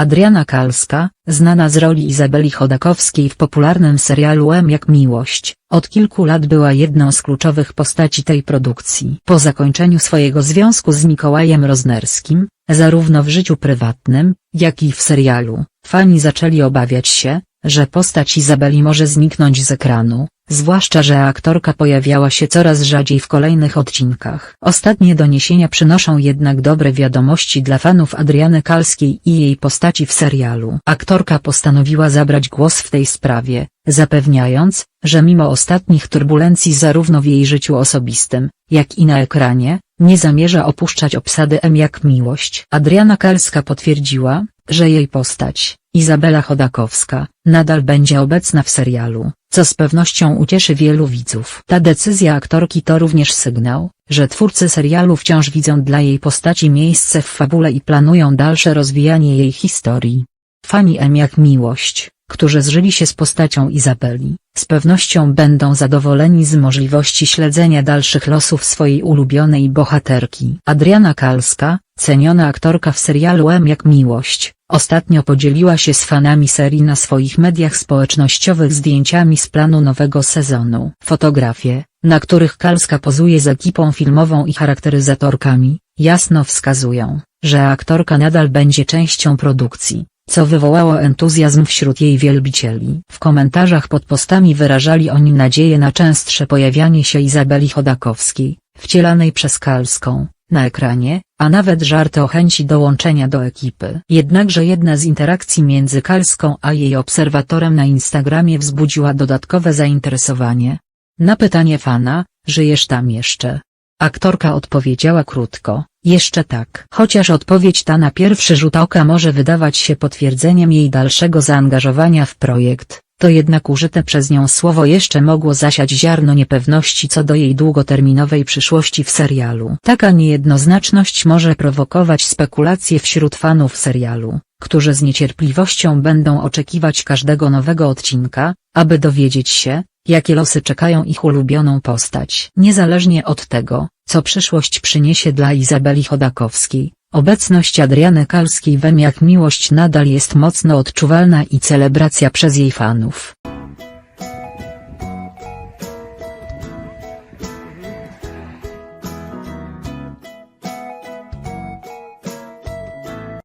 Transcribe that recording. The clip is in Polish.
Adriana Kalska, znana z roli Izabeli Chodakowskiej w popularnym serialu M jak Miłość, od kilku lat była jedną z kluczowych postaci tej produkcji. Po zakończeniu swojego związku z Mikołajem Roznerskim, zarówno w życiu prywatnym, jak i w serialu, fani zaczęli obawiać się, że postać Izabeli może zniknąć z ekranu, zwłaszcza że aktorka pojawiała się coraz rzadziej w kolejnych odcinkach. Ostatnie doniesienia przynoszą jednak dobre wiadomości dla fanów Adriany Kalskiej i jej postaci w serialu. Aktorka postanowiła zabrać głos w tej sprawie, zapewniając, że mimo ostatnich turbulencji zarówno w jej życiu osobistym, jak i na ekranie, nie zamierza opuszczać obsady M jak miłość. Adriana Kalska potwierdziła, że jej postać, Izabela Chodakowska, nadal będzie obecna w serialu, co z pewnością ucieszy wielu widzów. Ta decyzja aktorki to również sygnał, że twórcy serialu wciąż widzą dla jej postaci miejsce w fabule i planują dalsze rozwijanie jej historii. Fani M jak miłość, którzy zżyli się z postacią Izabeli, z pewnością będą zadowoleni z możliwości śledzenia dalszych losów swojej ulubionej bohaterki. Adriana Kalska, ceniona aktorka w serialu M jak miłość, ostatnio podzieliła się z fanami serii na swoich mediach społecznościowych zdjęciami z planu nowego sezonu. Fotografie, na których Kalska pozuje z ekipą filmową i charakteryzatorkami, jasno wskazują, że aktorka nadal będzie częścią produkcji co wywołało entuzjazm wśród jej wielbicieli. W komentarzach pod postami wyrażali oni nadzieję na częstsze pojawianie się Izabeli Chodakowskiej, wcielanej przez Kalską, na ekranie, a nawet żarty o chęci dołączenia do ekipy. Jednakże jedna z interakcji między Kalską a jej obserwatorem na Instagramie wzbudziła dodatkowe zainteresowanie. Na pytanie fana, żyjesz tam jeszcze? Aktorka odpowiedziała krótko, jeszcze tak. Chociaż odpowiedź ta na pierwszy rzut oka może wydawać się potwierdzeniem jej dalszego zaangażowania w projekt, to jednak użyte przez nią słowo jeszcze mogło zasiać ziarno niepewności co do jej długoterminowej przyszłości w serialu. Taka niejednoznaczność może prowokować spekulacje wśród fanów serialu, którzy z niecierpliwością będą oczekiwać każdego nowego odcinka, aby dowiedzieć się, jakie losy czekają ich ulubioną postać. Niezależnie od tego, co przyszłość przyniesie dla Izabeli Chodakowskiej, obecność Adriany Kalskiej w jak miłość nadal jest mocno odczuwalna i celebracja przez jej fanów.